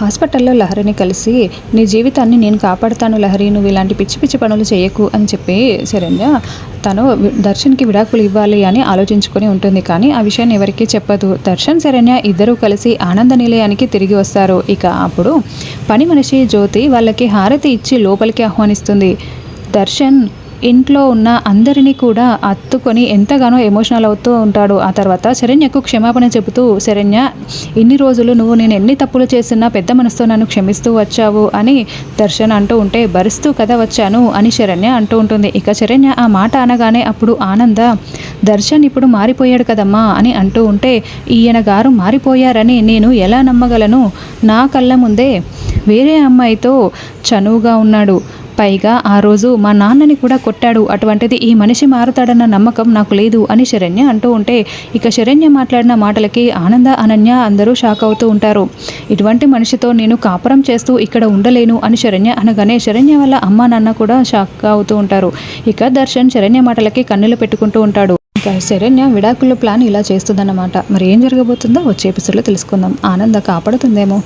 హాస్పిటల్లో లహరిని కలిసి నీ జీవితాన్ని నేను కాపాడుతాను లహరి నువ్వు ఇలాంటి పిచ్చి పిచ్చి పనులు చేయకు అని చెప్పి శరణ్య తను దర్శన్కి విడాకులు ఇవ్వాలి అని ఆలోచించుకొని ఉంటుంది. కానీ ఆ విషయాన్ని ఎవరికీ చెప్పదు. దర్శన్ శరణ్య ఇద్దరూ కలిసి ఆనంద నిలయానికి తిరిగి వస్తారు. ఇక అప్పుడు పని మనిషి జ్యోతి వాళ్ళకి హారతి ఇచ్చి లోపలికి ఆహ్వానిస్తుంది. దర్శన్ ఇంట్లో ఉన్న అందరినీ కూడా అత్తుకొని ఎంతగానో ఎమోషనల్ అవుతూ ఉంటాడు. ఆ తర్వాత శరణ్యకు క్షమాపణ చెబుతూ శరణ్య ఇన్ని రోజులు నువ్వు నేను ఎన్ని తప్పులు చేసినా పెద్ద మనసుతో నన్ను క్షమిస్తూ వచ్చావు అని దర్శన్ అంటూ ఉంటే భరిస్తూ కథ వచ్చాను అని శరణ్య అంటూ ఉంటుంది. ఇక శరణ్య ఆ మాట అనగానే అప్పుడు ఆనంద దర్శన్ ఇప్పుడు మారిపోయాడు కదమ్మా అని అంటూ ఉంటే ఈయన గారు మారిపోయారని నేను ఎలా నమ్మగలను? నా కళ్ళ ముందే వేరే అమ్మాయితో చనువుగా ఉన్నాడు. పైగా ఆ రోజు మా నాన్నని కూడా కొట్టాడు. అటువంటిది ఈ మనిషి మారుతాడన్న నమ్మకం నాకు లేదు అని శరణ్య అంటూ ఉంటే ఇక శరణ్య మాట్లాడిన మాటలకి ఆనంద అనన్య అందరూ షాక్ అవుతూ ఉంటారు. ఇటువంటి మనిషితో నేను కాపురం చేస్తూ ఇక్కడ ఉండలేను అని శరణ్య అనగానే శరణ్య వల్ల అమ్మా నాన్న కూడా షాక్ అవుతూ ఉంటారు. ఇక దర్శన్ శరణ్య మాటలకి కన్నులు పెట్టుకుంటూ ఉంటాడు. ఇంకా శరణ్య విడాకుల ప్లాన్ ఇలా చేస్తుందన్నమాట. మరి ఏం జరగబోతుందో వచ్చే ఎపిసోడ్లో తెలుసుకుందాం. ఆనంద కాపాడుతుందేమో?